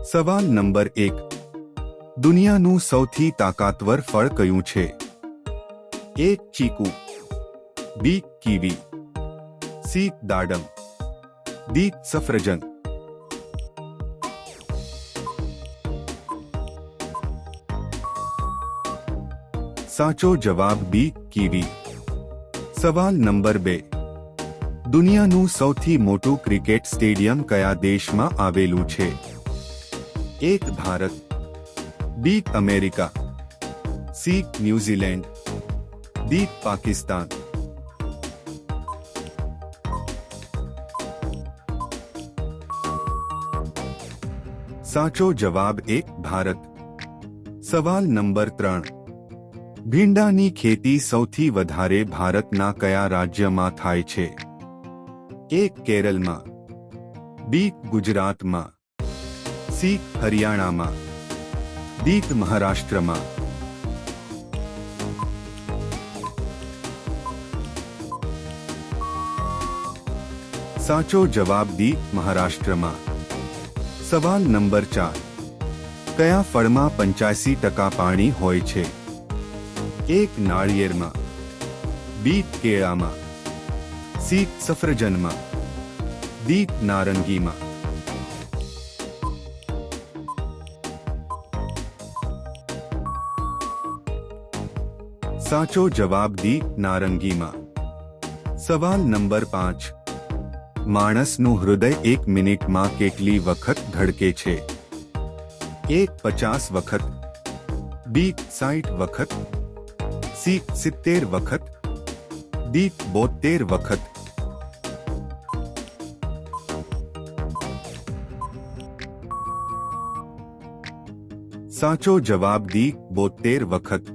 સવાલ નંબર એક દુનિયાનું સૌથી તાકાતવર ફળ કયું છે એ ચીકુ બી કીવી સી દાડમ ડી સફરજન સાચો જવાબ બી કીવી સવાલ નંબર બે દુનિયાનું સૌથી મોટું ક્રિકેટ સ્ટેડિયમ કયા દેશમાં આવેલું છે એક Bharat, B America, C New Zealand, D Pakistan. સાચો જવાબ એક ભારત. સવાલ નંબર ત્રણ. ભીંડાની ખેતી સૌથી વધારે ભારતના કયા રાજ્યમાં થાય છે? એક કેરળમાં બી ગુજરાતમાં સી હરિયાણામાં. દીત મહારાષ્ટ્રમાં. સાચો જવાબ દી મહારાષ્ટ્રમાં. સવાલ નંબર ચાર. કયા ફળમાં પંચ્યાસી ટકા પાણી હોય છે? એક નાળિયેરમાં. બી કેળામાં. સી સફરજનમાં. દીપ નારંગીમાં. સાચો જવાબ ડી નારંગીમાં સવાલ નંબર પાંચ માણસનું હૃદય એક મિનિટમાં કેટલી વખત ધડકે છે એક પચાસ વખત બી સાઠ વખત સી સિત્તેર વખત ડી બોતેર વખત સાચો જવાબ ડી બોતેર વખત